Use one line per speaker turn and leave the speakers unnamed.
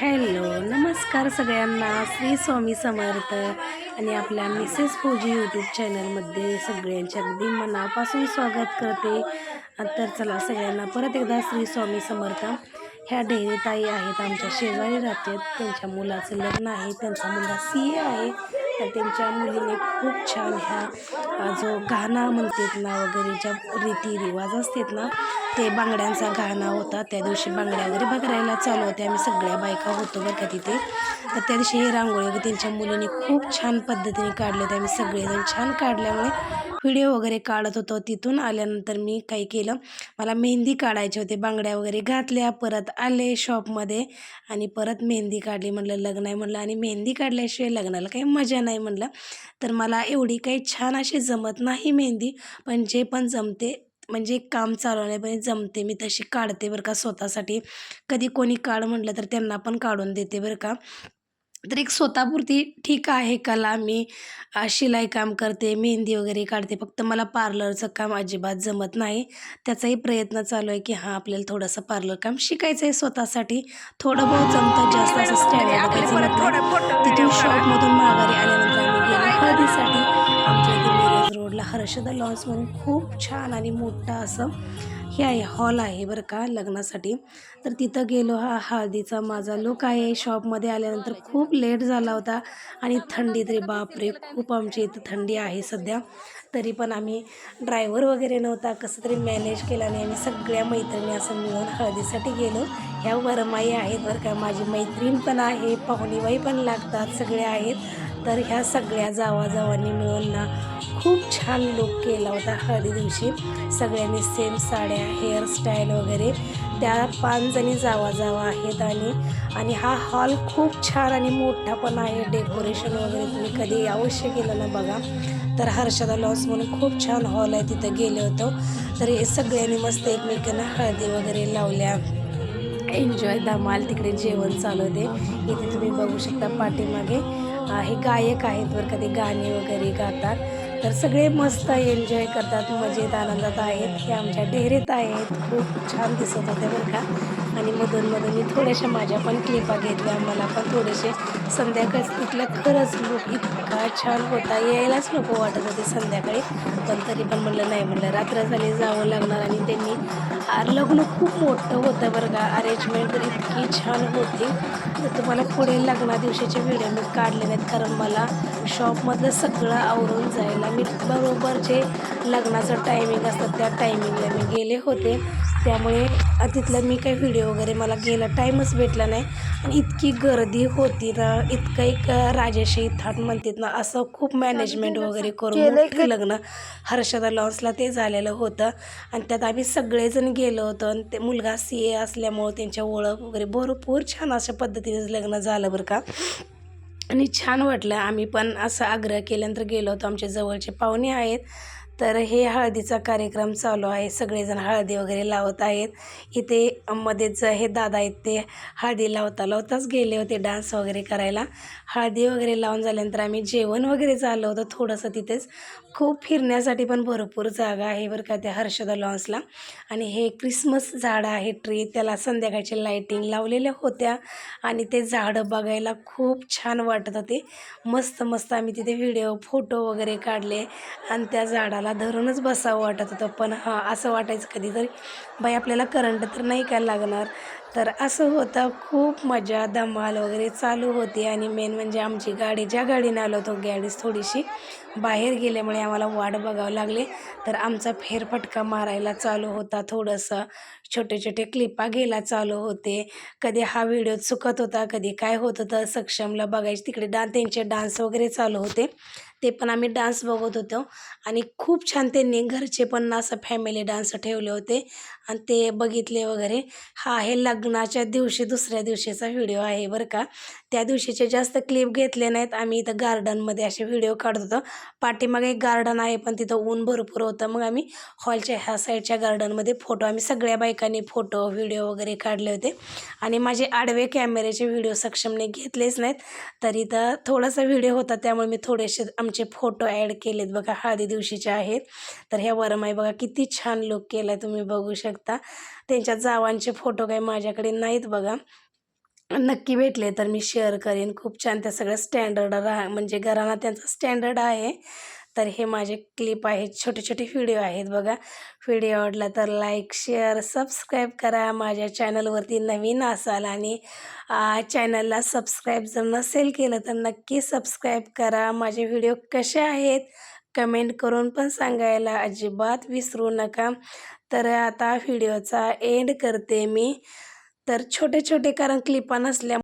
Hello नमस्कार सगळ्यांना. श्री स्वामी समर्थ आणि आपल्या मिसेस फौजी यूट्यूब चॅनलमध्ये सगळ्यांच्या अगदी मनापासून स्वागत करते. तर चला सगळ्यांना परत एकदा श्री स्वामी समर्थ. ह्या डेरीताई आहेत आमच्या शेजारी राहतात. त्यांच्या मुलाचं लग्न आहे. त्यांचा मुलगा सी ए आहे. तर त्यांच्या मुलीने खूप छान ह्या जो गाणं म्हणतात ना वगैरे ज्या रीतिरिवाज असतात ना ते बांगड्यांचा गाणा होता. त्या दिवशी बांगड्या वगैरे बघायला चालू होते आम्ही सगळ्या बायका होतो बरं का तिथे. तर त्या दिवशी हे रांगोळी वगैरे त्यांच्या मुलीने खूप छान पद्धतीने काढले होते. आम्ही सगळेजण छान काढल्यामुळे व्हिडिओ वगैरे काढत होतो. तिथून आल्यानंतर मी काही केलं मला मेहंदी काढायचे होते. बांगड्या वगैरे घातल्या परत आले शॉपमध्ये आणि परत मेहंदी काढली. म्हणलं लग्न आहे म्हणलं आणि मेहंदी काढल्याशिवाय लग्नाला काही मजा नाही म्हणलं तर मला एवढी काही छान अशी जमत नाही मेहंदी पण जे पण जमते म्हणजे काम चालवण्यापर्यंत जमते मी तशी काढते बरं का स्वतःसाठी. कधी कोणी काढ म्हटलं तर त्यांना पण काढून देते बरं का. तर एक स्वतःपुरती ठीक आहे कला मी. शिलाई काम करते मेहंदी वगैरे काढते फक्त मला पार्लरचं काम अजिबात जमत नाही. त्याचाही प्रयत्न चालू आहे की हां आपल्याला थोडंसं पार्लर काम शिकायचं आहे स्वतःसाठी. थोडं बहुत जमतं जास्त असं नाही तिथून शॉपमधून माघारी आल्यानंतर आम्ही गेलो. हळदीसाठी आमच्या इथे आपला हर्षदा लॉन्स म्हणून खूप छान आणि मोठा असं हे आहे हॉल आहे बरं का लग्नासाठी. तर तिथं गेलो हा हळदीचा माझा लुक आहे. शॉपमध्ये आल्यानंतर खूप लेट झाला होता आणि थंडी तरी बापरे खूप आमच्या इथं थंडी आहे सध्या. तरी पण आम्ही ड्रायव्हर वगैरे नव्हता कसं तरी मॅनेज केला आणि आम्ही सगळ्या मैत्रिणी असं मिळून हळदीसाठी गेलो. ह्या वरमाई आहेत बरं का माझी मैत्रीण पण आहे पाहुणीबाई पण लागतात सगळे आहेत. तर ह्या सगळ्या जावाजावांनी मिळून ना खूप छान लुक केला होता हळदी दिवशी. सगळ्यांनी सेम साड्या हेअरस्टाईल वगैरे. त्या पाचजणी जावाजावा जावा जावा आहेत आणि आणि हा हॉल खूप छान आणि मोठा पण आहे. डेकोरेशन वगैरे तुम्ही कधी अवश्य केलं ना बघा. तर हर्षदा लॉस म्हणून खूप छान हॉल आहे तिथं गेलो होतो. तर हे सगळ्यांनी मस्त एकमेकांना हळदी वगैरे लावल्या. एन्जॉय धमाल तिकडे जेवण चालू होते. इथे तुम्ही बघू शकता पाठीमागे. हे गायक आहेत बरं कधी गाणी गाणे वगैरे गातात. तर सगळे मस्त एन्जॉय करतात मजेत आनंदात आहेत. हे आमच्या डेरेत आहेत. खूप छान दिसत होते बरं का. आणि मधून मधून मी थोड्याशा माझ्या पण क्लिपा घेतल्या. मला पण थोडेसे संध्याकाळी इथला खरंच लुक इतका छान होता. यायलाच नको वाटत होते संध्याकाळी. पण तरी पण म्हणलं नाही म्हणलं रात्र झाली जावं लागणार. आणि त्यांनी लग्न खूप मोठं होतं बरं का. अरेंजमेंट तर इतकी छान होती. तर तुम्हाला पुढे लग्ना दिवशीचे व्हिडिओ मी काढले नाहीत कारण मला शॉपमधलं सगळं आवरून जायला मी बरोबर जे लग्नाचं टायमिंग असतं त्या टायमिंगला मी गेले होते. त्यामुळे तिथलं मी काही व्हिडिओ वगैरे मला गेला टाईमच भेटला नाही. आणि इतकी गर्दी होती ना इतकं एक राजेशाही थाट म्हणतात ना असं खूप मॅनेजमेंट वगैरे करून मोठं लग्न हर्षदा लॉन्सला ते झालेलं होतं. आणि त्यात आम्ही सगळेजण गेलो होतो आणि ते मुलगा सी ए असल्यामुळं त्यांच्या ओळख वगैरे भरपूर छान अशा पद्धतीने लग्न झालं बरं का. आणि छान वाटलं. आम्ही पण असं आग्रह केल्यानंतर गेलो होतो. आमच्या जवळचे पाहुणे आहेत. तर हे हळदीचा कार्यक्रम चालू आहे. सगळेजण हळदी वगैरे लावत आहेत. इथे मध्येच हे दादा आहेत ते हळदी लावता लावताच गेले होते डान्स वगैरे करायला. हळदी वगैरे लावून झाल्यानंतर आम्ही जेवण वगैरे झालं होतं थोडंसं तिथेच. खूप फिरण्यासाठी पण भरपूर जागा आहे बरं का त्या हर्षदा लॉन्सला. आणि हे क्रिसमस झाडं आहे ट्री त्याला संध्याकाळची लाईटिंग लावलेल्या होत्या. आणि ते झाडं बघायला खूप छान वाटत होते. मस्त मस्त आम्ही तिथे व्हिडिओ फोटो वगैरे काढले आणि त्या झाडाला धरूनच बसावं वाटत होतं. पण हां असं वाटायचं कधीतरी बाई आपल्याला करंट तर नाही काय लागणार? तर असं होतं. खूप मजा धमाल वगैरे चालू होती. आणि मेन म्हणजे आमची गाडी ज्या गाडीने आलो होतो गाडीच थोडीशी बाहेर गेल्यामुळे आम्हाला वाट बघावं लागले. तर आमचा फेरफटका मारायला चालू होता. थोडंसं छोटे छोटे क्लिपा घ्यायला चालू होते. कधी हा व्हिडिओ चुकत होता कधी काय होत होतं सक्षमला बघायचे तिकडे डान त्यांचे डान्स वगैरे चालू होते. ते पण आम्ही डान्स बघत होतो. आणि खूप छान त्यांनी घरचे पण असं फॅमिली डान्स ठेवले होते. आणि ते बघितले वगैरे. हा आहे लग्नाच्या दिवशी दुसऱ्या दिवशीचा व्हिडिओ आहे बरं का. त्या दिवशीचे जास्त क्लिप घेतले नाहीत. आम्ही इथं गार्डनमध्ये असे व्हिडिओ काढत होतो. पाठीमागे एक गार्डन आहे पण तिथं ऊन भरपूर होतं. मग आम्ही हॉलच्या ह्या साईडच्या गार्डनमध्ये फोटो आम्ही सगळ्या बायकांनी फोटो व्हिडिओ वगैरे काढले होते. आणि माझे आडवे कॅमेऱ्याचे व्हिडिओ सक्षमने घेतलेच नाहीत. तरी तर थोडासा व्हिडिओ होता त्यामुळे मी थोडेसे आमचे फोटो ॲड केलेत बघा हळदी दिवशीचे आहेत. तर ह्या वरमाई बघा किती छान लुक केला आहे तुम्ही बघू शकता. त्यांच्या जावांचे फोटो काही माझ्याकडे नाहीत बघा. नक्की भेटले तर मी शेअर करेन. खूप छान त्या सगळ्या स्टँडर्ड राहा म्हणजे घराणा त्यांचा स्टँडर्ड आहे. तर हे माझे क्लिप आहेत छोटे छोटे व्हिडिओ आहेत बघा. व्हिडिओ आवडला तर लाईक शेअर सबस्क्राईब करा. माझ्या चॅनलवरती नवीन असाल आणि चॅनलला सबस्क्राईब जर नसेल केलं तर नक्की सबस्क्राईब करा. माझे व्हिडिओ कसे आहेत कमेंट करून पण सांगायला अजिबात विसरू नका. तर आता व्हिडिओचा एंड करते मी. तर छोटे छोटे कारण क्लिपा नसल्या